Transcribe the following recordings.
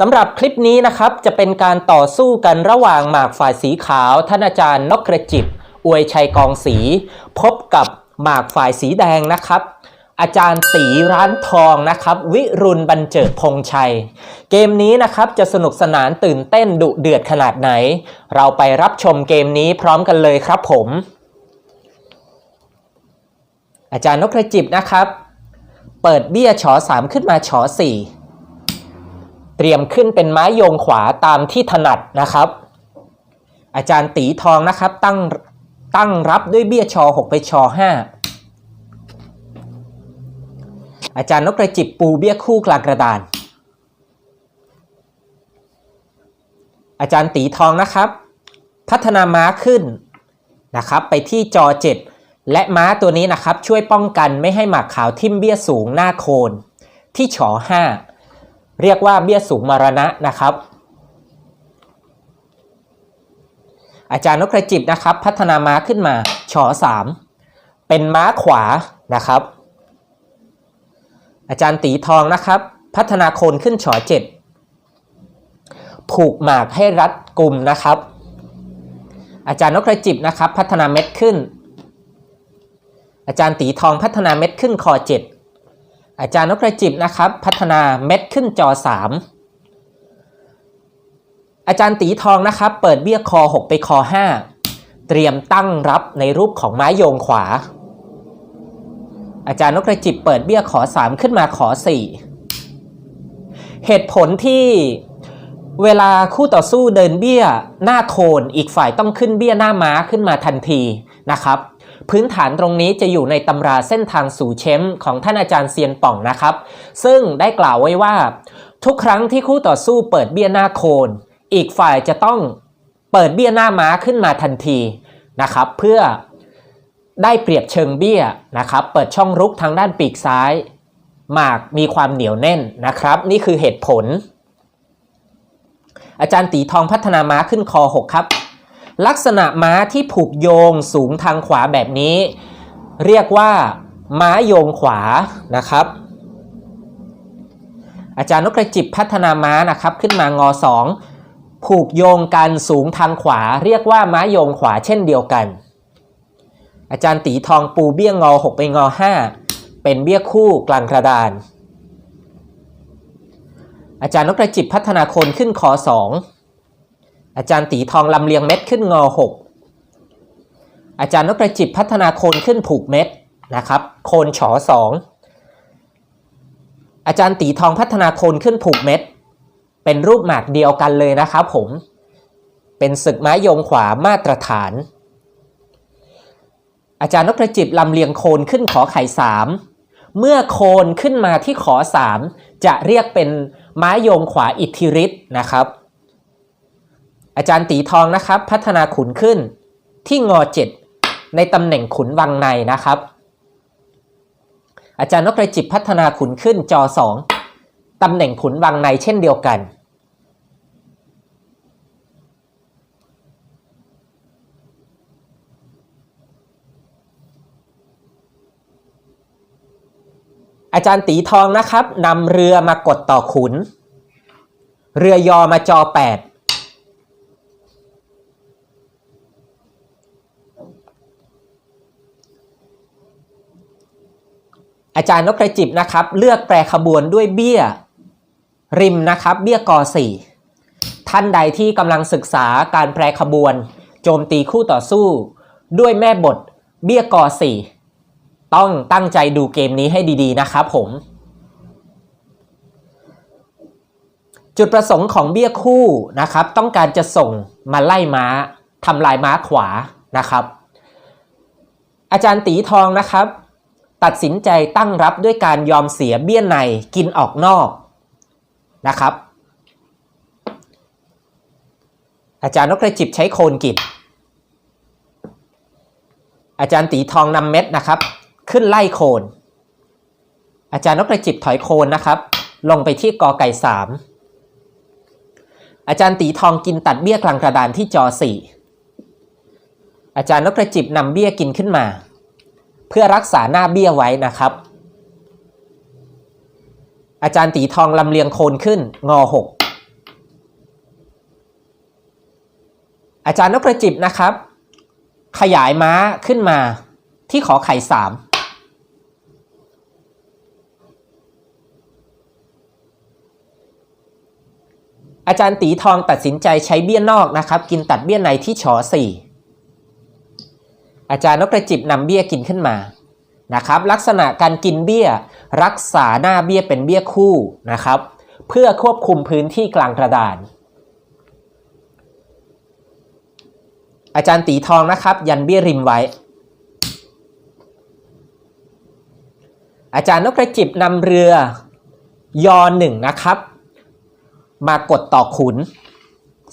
สำหรับคลิปนี้นะครับจะเป็นการต่อสู้กันระหว่างหมากฝ่ายสีขาวท่านอาจารย์นกกระจิบอวยชัยกองสี พบกับหมากฝ่ายสีแดงนะครับ อาจารย์ตีร้านทองนะครับ วิรุณบรรเจิดพงชัย เกมนี้นะครับจะสนุกสนานตื่นเต้นดุเดือดขนาดไหน เราไปรับชมเกมนี้พร้อมกันเลยครับผม อาจารย์นกกระจิบนะครับ เปิดเบี้ยฉอสามขึ้นมาฉอสี่ เตรียมขึ้นเป็นไม้โยงขวาตามที่ถนัดนะครับ อาจารย์ตีทองนะครับ ตั้งตั้งรับด้วยเบี้ยชอ6ไปชอ5อาจารย์นกกระจิบปูเบี้ยคู่กลางกระดาน อาจารย์ตีทองนะครับ พัฒนาม้าขึ้นนะครับไปที่จอ 7 และม้าตัวนี้นะครับช่วยป้องกันไม่ให้หมากขาวทิ่มเบี้ยสูงหน้าโคนที่ฉอ5 เรียกว่าเบี้ยสูงมรณะนะครับ อาจารย์นกกระจิบนะครับ พัฒนาม้าขึ้นมาฉอ3เป็นม้าขวานะครับ อาจารย์ตีทองนะครับ พัฒนาโคนขึ้นฉอ7ผูกหมากให้รัดกลุ่มนะครับ อาจารย์นกกระจิบนะครับ พัฒนาเม็ดขึ้น อาจารย์ตีทองพัฒนาเม็ดขึ้นคอ7 อาจารย์นกกระจิบนะครับ พัฒนาเม็ดขึ้นจอ 3 อาจารย์ตีทองนะครับ เปิดเบี้ยคอ 6 ไปคอ 5 เตรียมตั้งรับในรูปของไม้โยงขวา อาจารย์นกกระจิบเปิดเบี้ยขอ 3 ขึ้นมาขอ 4 เหตุผลที่เวลาคู่ต่อสู้เดินเบี้ยหน้าโคนอีกฝ่ายต้องขึ้นเบี้ยหน้าม้าขึ้นมาทันทีนะครับ พื้นฐานตรงนี้จะอยู่ในตำราเส้นทางสู่เชมป์ของท่านอาจารย์เซียนป่องนะครับ ซึ่งได้กล่าวไว้ว่า ทุกครั้งที่คู่ต่อสู้เปิดเบี้ยหน้าโคน อีกฝ่ายจะต้องเปิดเบี้ยหน้าม้าขึ้นมาทันทีนะครับ เพื่อได้เปรียบเชิงเบี้ยนะครับ เปิดช่องรุกทางด้านปีกซ้าย หมากมีความเหนียวแน่นนะครับ นี่คือเหตุผล อาจารย์ตีทองพัฒนาม้าขึ้นคอ 6 ครับ ลักษณะม้าที่ผูกโยงสูงทางขวาแบบนี้ เรียกว่า ม้าโยงขวานะครับ อาจารย์นกกระจิบพัฒนาม้านะครับขึ้นมางอ2ผูกโยงกันสูงทางขวา เรียกว่าม้าโยงขวาเช่นเดียวกัน อาจารย์ตีทองปูเบี้ยงอ 6 ไปงอ 5 เป็นเบี้ยคู่กลางกระดาน อาจารย์นกกระจิบพัฒนาโคนขึ้นคอ2 อาจารย์ตีทองลำเลียงเม็ดขึ้นงอ6อาจารย์นกกระจิบพัฒนาโคนขึ้นผูกเม็ดนะครับ โคนฉอ2อาจารย์ตีทองพัฒนาโคนขึ้นผูกเม็ด เป็นรูปหมากเดียวกันเลยนะครับผม เป็นศึกไม้ยงขวามาตรฐาน อาจารย์นกกระจิบลำเลียงโคนขึ้นขอไข่สามเมื่อโคนขึ้นมาที่ขอสามจะเรียกเป็นไม้ยงขวาอิทธิฤทธิ์นะครับ อาจารย์ตีทองนะครับ พัฒนาขุนขึ้นที่งอเจ็ดในตำแหน่งขุนวังในนะครับ อาจารย์นกกระจิบพัฒนาขุนขึ้นจอสองตำแหน่งขุนวังในเช่นเดียวกัน อาจารย์ตีทองนะครับนำเรือมากดต่อขุน เรือยอมาจอ8 อาจารย์นกกระจิบนะครับ เลือกแปรขบวนด้วยเบี้ยริมนะครับ เบี้ยกอ4ท่านใดที่กำลังศึกษาการแปรขบวน โจมตีคู่ต่อสู้ ด้วยแม่บท เบี้ยกอ4ต้องตั้งใจดูเกมนี้ให้ดีๆนะครับผม จุดประสงค์ของเบี้ยคู่นะครับ ต้องการจะส่งมาไล่ม้าทำลายม้าขวานะครับ อาจารย์ตีทองนะครับ ตัดสินใจตั้งรับด้วยการยอมเสียเบี้ยในกินออกนอกนะครับ อาจารย์นกกระจิบใช้โคนกิบอาจารย์ตีทองนำเม็ดนะครับ ขึ้นไล่โคน อาจารย์นกกระจิบถอยโคนนะครับ ลงไปที่กอไก่สามอาจารย์ตีทองกินตัดเบี้ยกลางกระดานที่จอสี่อาจารย์นกกระจิบนำเบี้ยกินขึ้นมา เพื่อรักษาหน้าเบี้ยไว้นะครับ อาจารย์ตีทองลำเลียงโคนขึ้นงอหกอาจารย์นกกระจิบนะครับ ขยายม้าขึ้นมาที่ขอไข่สามอาจารย์ตีทองตัดสินใจใช้เบี้ยนอกนะครับ กินตัดเบี้ยในที่ชอสี่ อาจารย์นกกระจิบนำเบี้ยกินขึ้นมานะครับ ลักษณะการกินเบี้ยรักษาหน้าเบี้ยเป็นเบี้ยคู่นะครับ เพื่อควบคุมพื้นที่กลางกระดาน อาจารย์ตีทองนะครับ ยันเบี้ยริมไว้ อาจารย์นกกระจิบนำเรือยอหนึ่งนะครับ มากดต่อขุน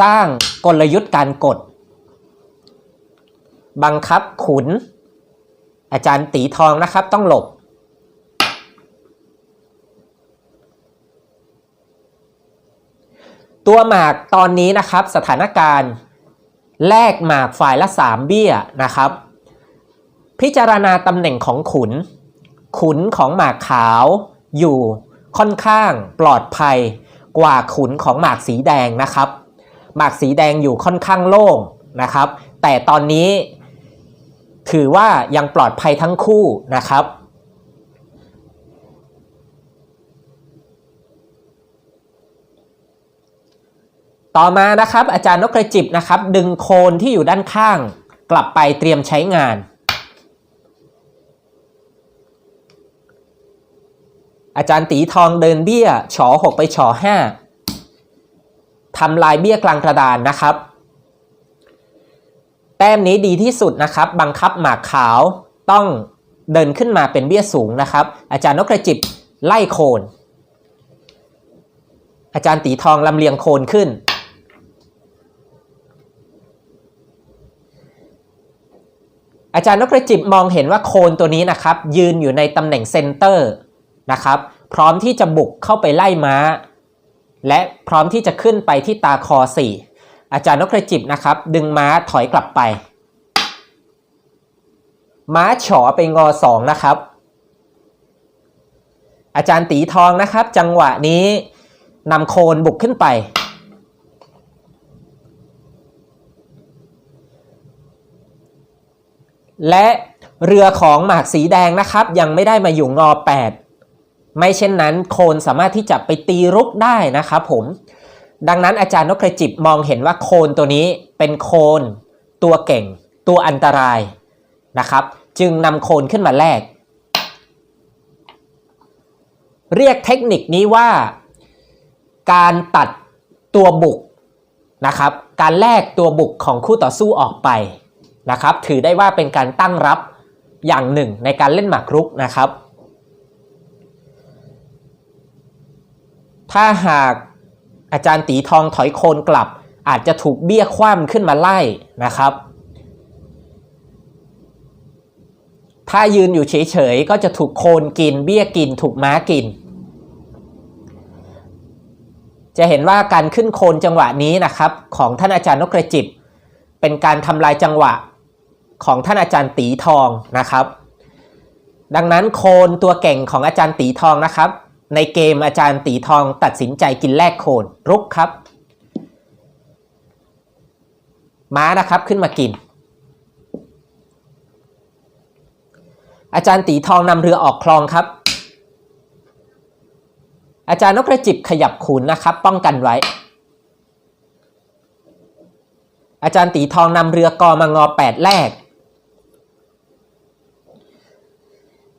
สร้างกลยุทธ์การกด บังคับขุน อาจารย์ตีทองนะครับ ต้องหลบ ตัวหมากตอนนี้นะครับ สถานการณ์แลกหมากฝ่ายละ 3 เบี้ยนะครับ พิจารณาตำแหน่งของขุน ขุนของหมากขาวอยู่ค่อนข้างปลอดภัยกว่าขุนของหมากสีแดงนะครับ หมากสีแดงอยู่ค่อนข้างโล่งนะครับ แต่ตอนนี้ ถือว่ายังปลอดภัยทั้งคู่นะครับ ต่อมานะครับ อาจารย์นกกระจิบนะครับ ดึงโคนที่อยู่ด้านข้าง กลับไปเตรียมใช้งาน อาจารย์ตีทองเดินเบี้ยฉอหกไปฉอห้าทำลายเบี้ยกลางกระดานนะครับ แต้มนี้ดีที่สุดนะครับ บังคับหมากขาวต้องเดินขึ้นมาเป็นเบี้ยสูงนะครับ อาจารย์นกกระจิบไล่โคน อาจารย์ตีทองลำเลียงโคนขึ้น อาจารย์นกกระจิบมองเห็นว่าโคนตัวนี้นะครับ ยืนอยู่ในตำแหน่งเซนเตอร์นะครับ พร้อมที่จะบุกเข้าไปไล่ม้า และพร้อมที่จะขึ้นไปที่ตาคอ4 อาจารย์นกกระจิบนะครับ ดึงม้าถอยกลับไป ม้าฉอไปงอสองนะครับ อาจารย์ตีทองนะครับ จังหวะนี้นำโคนบุกขึ้นไป และเรือของหมากสีแดงนะครับ ยังไม่ได้มาอยู่งอ 8 ไม่เช่นนั้นโคนสามารถที่จะไปตีรุกได้นะครับผม ดังนั้นอาจารย์นกกระจิบมองเห็นว่าโคนตัวนี้เป็นโคน ตัวเก่ง ตัวอันตรายนะครับ จึงนำโคนขึ้นมาแลกเรียกเทคนิคนี้ว่า การตัดตัวบุกนะครับ การแลกตัวบุกของคู่ต่อสู้ออกไปนะครับ ถือได้ว่าเป็นการตั้งรับอย่างหนึ่งในการเล่นหมากรุกนะครับ ถ้าหาก อาจารย์ตีทองถอยโคนกลับ อาจจะถูกเบี้ยคว่ำขึ้นมาไล่นะครับ ถ้ายืนอยู่เฉยๆก็จะถูกโคนกิน เบี้ยกิน ถูกม้ากิน จะเห็นว่าการขึ้นโคนจังหวะนี้นะครับ ของท่านอาจารย์นกกระจิบเป็นการทำลายจังหวะของท่านอาจารย์ตีทองนะครับ ดังนั้นโคนตัวเก่งของอาจารย์ตีทองนะครับ ในเกมอาจารย์ตีทองตัดสินใจกินแลกโคนรุกครับ ม้านะครับขึ้นมากิน อาจารย์ตีทองนำเรือออกคลองครับ อาจารย์นกกระจิบขยับขุนนะครับ ป้องกันไว้ อาจารย์ตีทองนำเรือกอมางอแปดแรก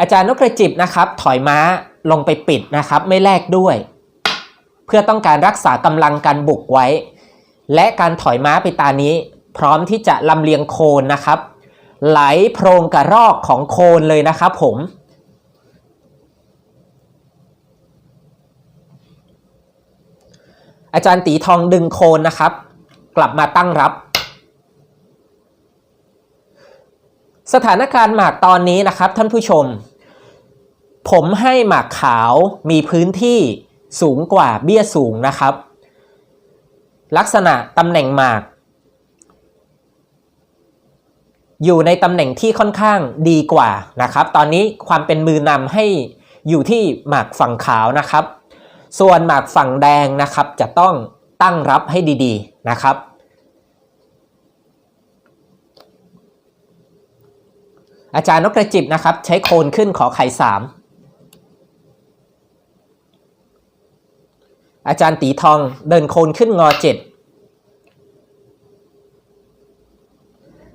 อาจารย์นกกระจิบนะครับ ถอยม้า ลงไปปิดนะครับ ไม่แลกด้วย เพื่อต้องการรักษากำลังการบุกไว้ และการถอยม้าไปตานี้ พร้อมที่จะลำเลียงโคนนะครับ ไหลโพรงกระรอกของโคนเลยนะครับผมอาจารย์ตีทองดึงโคนนะครับ กลับมาตั้งรับ สถานการณ์หมากตอนนี้นะครับท่านผู้ชม ผมให้หมากขาวมีพื้นที่สูงกว่าเบี้ยสูงนะครับ ลักษณะตำแหน่งหมาก อยู่ในตำแหน่งที่ค่อนข้างดีกว่านะครับ ตอนนี้ความเป็นมือนำให้อยู่ที่หมากฝั่งขาวนะครับ ส่วนหมากฝั่งแดงนะครับ จะต้องตั้งรับให้ดีๆนะครับ อาจารย์นกกระจิบนะครับ ใช้โคนขึ้นขอไข่สาม อาจารย์ตีทองเดินโคนขึ้นงอเจ็ด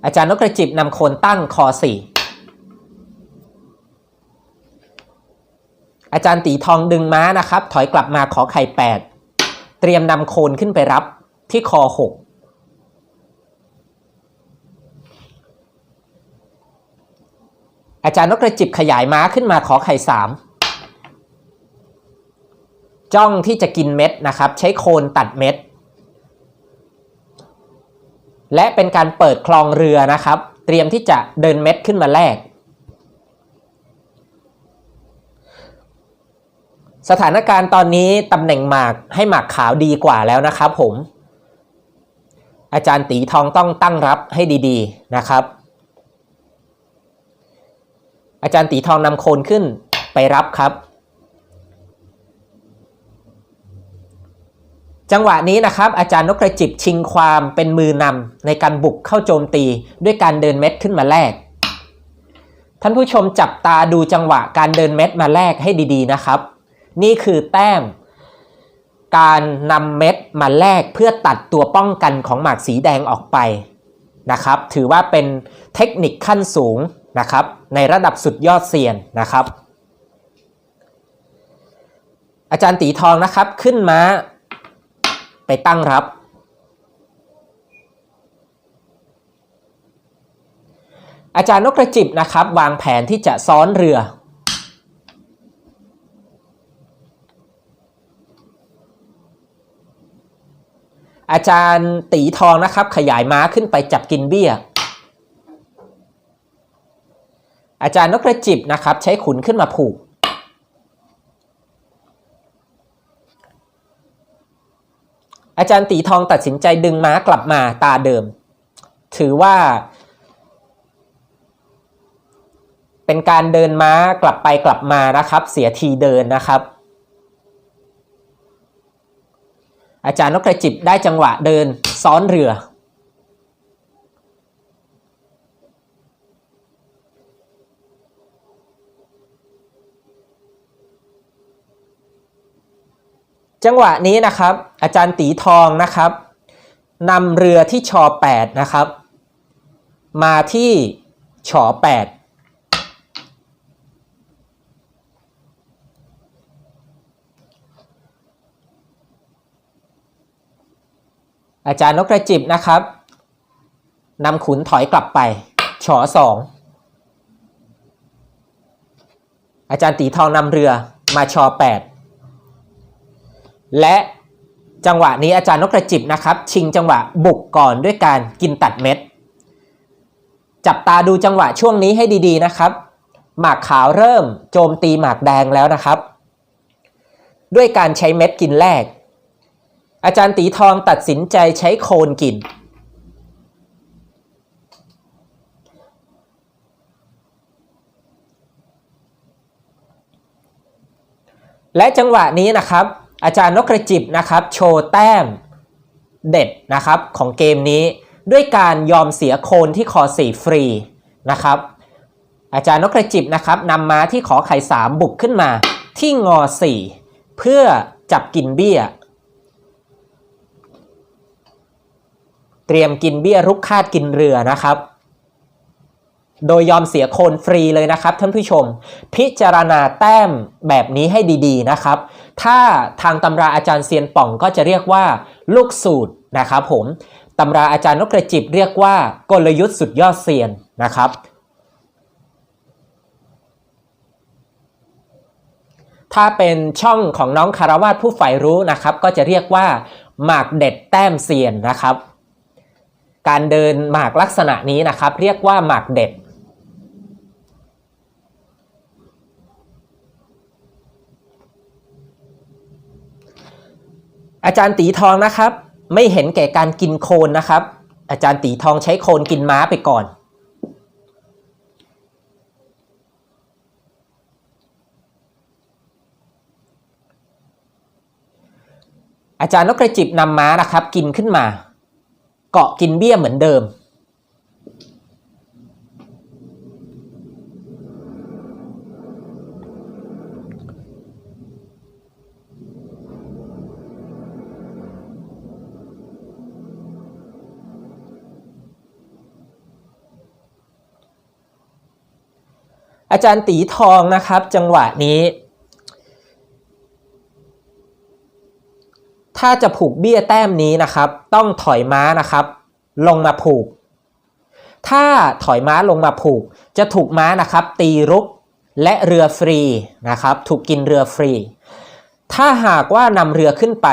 อาจารย์นกกระจิบนำโคนตั้งคอสี่อาจารย์ตีทองดึงม้านะครับ ถอยกลับมาขอไข่แปดเตรียมนำโคนขึ้นไปรับที่คอหกอาจารย์นกกระจิบขยายม้าขึ้นมาขอไข่สาม จ้องที่จะกินเม็ดนะครับ ใช้โคนตัดเม็ด และเป็นการเปิดคลองเรือนะครับ เตรียมที่จะเดินเม็ดขึ้นมาแลกสถานการณ์ตอนนี้ตำแหน่งหมากให้หมากขาวดีกว่าแล้วนะครับผม อาจารย์ตีทองต้องตั้งรับให้ดีๆนะครับ อาจารย์ตีทองนำโคนขึ้นไปรับครับ จังหวะนี้นะครับอาจารย์นกกระจิบชิงความเป็นมือนำในการบุกเข้าโจมตี ด้วยการเดินเม็ดขึ้นมาแลกท่านผู้ชมจับตาดูจังหวะการเดินเม็ดมาแลกให้ดีๆนะครับ นี่คือแต้ม การนำเม็ดมาแลกเพื่อตัดตัวป้องกันของหมากสีแดงออกไปนะครับ ถือว่าเป็นเทคนิคขั้นสูงนะครับ ในระดับสุดยอดเซียนนะครับ อาจารย์ตีทองนะครับขึ้นมา ไปตั้งรับ อาจารย์นกกระจิบนะครับ วางแผนที่จะซ้อนเรือ อาจารย์ตีทองนะครับ ขยายม้าขึ้นไปจับกินเบี้ย อาจารย์นกกระจิบนะครับ ใช้ขุนขึ้นมาผูก อาจารย์ตีทองตัดสินใจดึงม้ากลับมาตาเดิม ถือว่า เป็นการเดินม้ากลับไปกลับมานะครับ เสียทีเดินนะครับ อาจารย์นกกระจิบได้จังหวะเดินซ้อนเรือ จังหวะนี้นะครับ อาจารย์ตีทองนะครับนำเรือที่ชอ8นะครับ มาที่ชอ8อาจารย์นกกระจิบนะครับนำขุนถอยกลับไปชอสองอาจารย์ตีทองนำเรือมาชอ8 และจังหวะนี้อาจารย์นกกระจิบนะครับ ชิงจังหวะบุกก่อนด้วยการกินตัดเม็ด จับตาดูจังหวะช่วงนี้ให้ดีๆนะครับ หมากขาวเริ่มโจมตีหมากแดงแล้วนะครับ ด้วยการใช้เม็ดกินแรก อาจารย์ตีทองตัดสินใจใช้โคนกิน และจังหวะนี้นะครับ อาจารย์นกกระจิบนะครับโชว์แต้มเด็ดนะครับของเกมนี้ด้วยการยอมเสียโคนที่คอสี่ฟรีนะครับ อาจารย์นกกระจิบนะครับนำม้าที่ขอไข่สามบุกขึ้นมาที่งอสี่เพื่อจับกินเบี้ย เตรียมกินเบี้ยรุกคาดกินเรือนะครับ โดยยอมเสียโคนฟรีเลยนะครับท่านผู้ชม พิจารณาแต้มแบบนี้ให้ดีๆนะครับ ถ้าทางตำราอาจารย์เซียนป่องก็จะเรียกว่า ลูกสูตรนะครับผมตำราอาจารย์นกกระจิบเรียกว่ากลยุทธ์สุดยอดเซียนนะครับ ถ้าเป็นช่องของน้องคารวาสผู้ใฝ่รู้นะครับ ก็จะเรียกว่า หมากเด็ดแต้มเซียนนะครับ การเดินหมากลักษณะนี้นะครับ เรียกว่าหมากเด็ด อาจารย์ตีทองนะครับ ไม่เห็นแก่การกินโคนนะครับ อาจารย์ตีทองใช้โคนกินม้าไปก่อนอาจารย์นกกระจิบนำม้านะครับ กินขึ้นมา เกาะกินเบี้ยเหมือนเดิม อาจารย์ตีทองนะครับ จังหวะนี้ ถ้าจะผูกเบี้ยแต้มนี้นะครับ ต้องถอยม้านะครับ ลงมาผูก ถ้าถอยม้าลงมาผูก จะถูกม้านะครับ ตีรุกและเรือฟรีนะครับ ถูกกินเรือฟรี ถ้าหากว่านำเรือขึ้นไป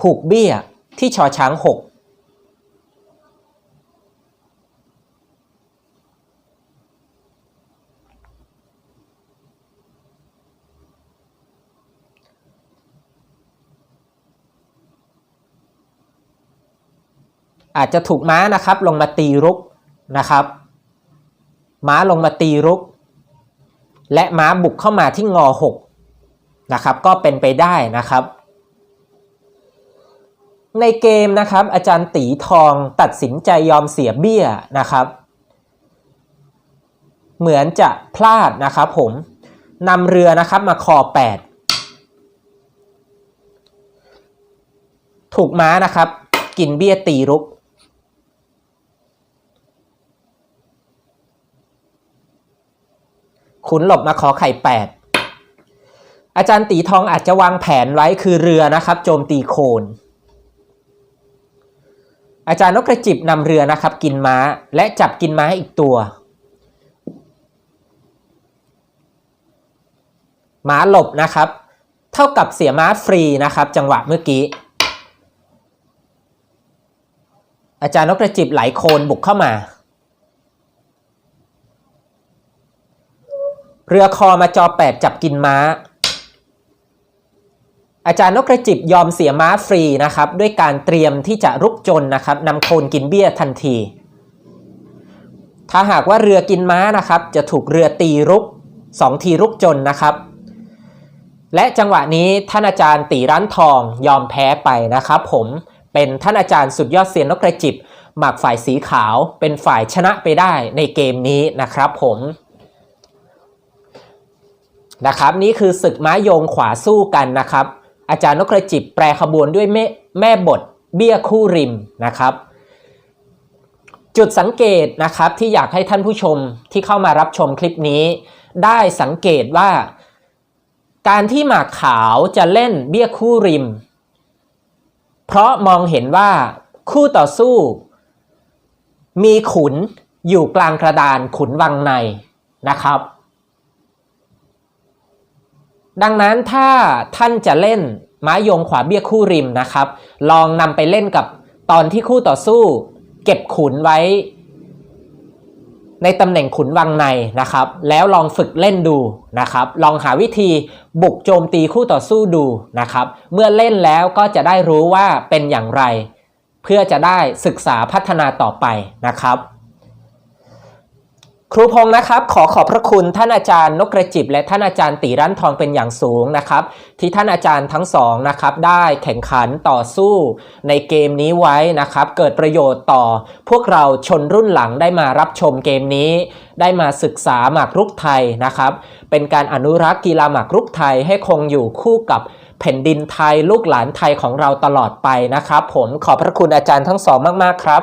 ผูกเบี้ยที่ชอช้างหก อาจจะถูกม้านะครับลงมาตีรุกนะครับ ม้าลงมาตีรุก และม้าบุกเข้ามาที่งอหกนะครับก็เป็นไปได้นะครับ ในเกมนะครับ อาจารย์ตีทองตัดสินใจยอมเสียเบี้ยนะครับ เหมือนจะพลาดนะครับผมนำเรือนะครับมาคอ8ถูกม้านะครับ กินเบี้ยตีรุก ขุนหลบมาขอไข่แปดอาจารย์ตีทองอาจจะวางแผนไว้คือเรือนะครับ โจมตีโคน อาจารย์นกกระจิบนำเรือนะครับ กินม้าและจับกินม้าอีกตัวม้าหลบนะครับ เท่ากับเสียม้าฟรีนะครับ จังหวะเมื่อกี้ อาจารย์นกกระจิบไหลโคนบุกเข้ามา เรือคอมาจอแปดจับกินม้า อาจารย์นกกระจิบยอมเสียม้าฟรีนะครับ ด้วยการเตรียมที่จะรุกจนนะครับนำโคนกินเบี้ยทันที ถ้าหากว่าเรือกินม้านะครับ จะถูกเรือตีรุกสองทีรุกจนนะครับ และจังหวะนี้ท่านอาจารย์ตีร้านทองยอมแพ้ไปนะครับ ผมเป็นท่านอาจารย์สุดยอดเซียนนกกระจิบหมากฝ่ายสีขาวเป็นฝ่ายชนะไปได้ในเกมนี้นะครับผม นะครับนี่คือศึกม้าโยงขวาสู้กันนะครับ อาจารย์นกกระจิบแปรขบวนด้วยแม่แม่บทเบี้ยคู่ริมนะครับ จุดสังเกตนะครับที่อยากให้ท่านผู้ชมที่เข้ามารับชมคลิปนี้ ได้สังเกตว่า การที่หมากขาวจะเล่นเบี้ยคู่ริม เพราะมองเห็นว่าคู่ต่อสู้ มีขุนอยู่กลางกระดานขุนวังในนะครับ ดังนั้นถ้าท่านจะเล่นม้ายงขวาเบี้ยคู่ริมนะครับ ลองนำไปเล่นกับตอนที่คู่ต่อสู้ เก็บขุนไว้ ในตำแหน่งขุนวังในนะครับ แล้วลองฝึกเล่นดูนะครับ ลองหาวิธีบุกโจมตีคู่ต่อสู้ดูนะครับ เมื่อเล่นแล้วก็จะได้รู้ว่าเป็นอย่างไร เพื่อจะได้ศึกษาพัฒนาต่อไปนะครับ ครูพงศ์นะครับขอขอบพระคุณท่านอาจารย์นกกระจิบ และท่านอาจารย์ตีร้นทองเป็นอย่างสูงนะครับ ที่ท่านอาจารย์ทั้งสองนะครับได้แข่งขันต่อสู้ในเกมนี้ไว้นะครับ เกิดประโยชน์ต่อ พวกเราชนรุ่นหลังได้มารับชมเกมนี้ ได้มาศึกษาหมากรุกไทยนะครับ เป็นการอนุรักษ์กีฬาหมากรุกไทยให้คงอยู่คู่กับแผ่นดินไทยลูกหลานไทยของเราตลอดไปนะครับ ผมขอบพระคุณอาจารย์ทั้งสองมากๆครับ